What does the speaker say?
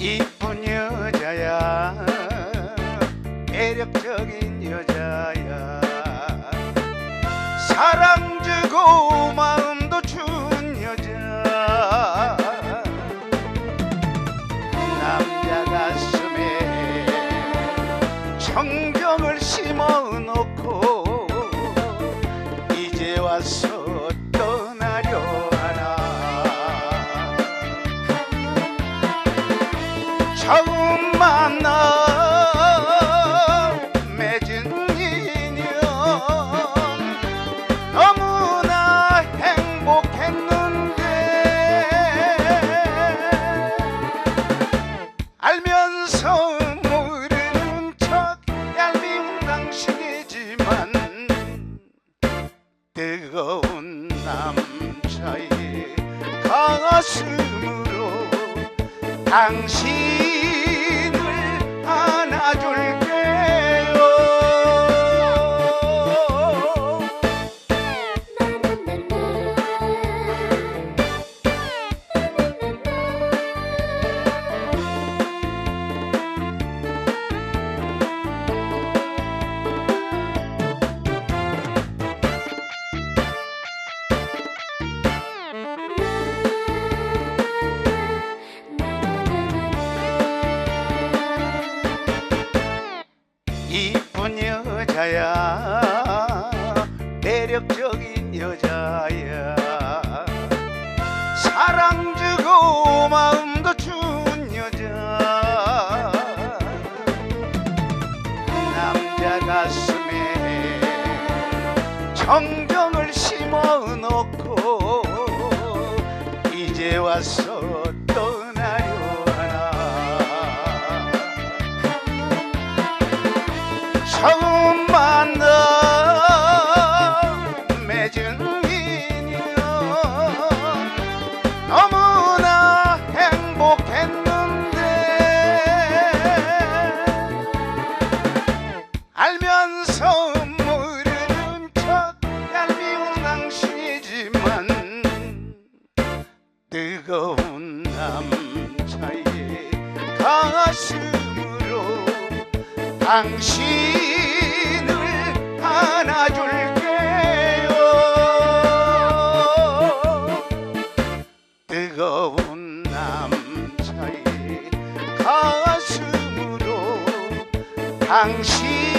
이쁜 여자야. 매력적인 여자야. 사랑 주고 처음 만나 맺은 인연. 너무나 행복했는데 알면서 모르는 척 얄미운 당신이지만 뜨거운 남자의 가슴으로 당신 이쁜 여자야. 매력적인 여자야. 사랑 주고 마음도 준 여자. 남자 가슴에 정경을 심어 놓고 이제 와서 알면서 모르는 척 얄미운 당신이지만 뜨거운 남자의 가슴으로 당신을 안아줄게요. 뜨거운 남자의 가슴으로 당신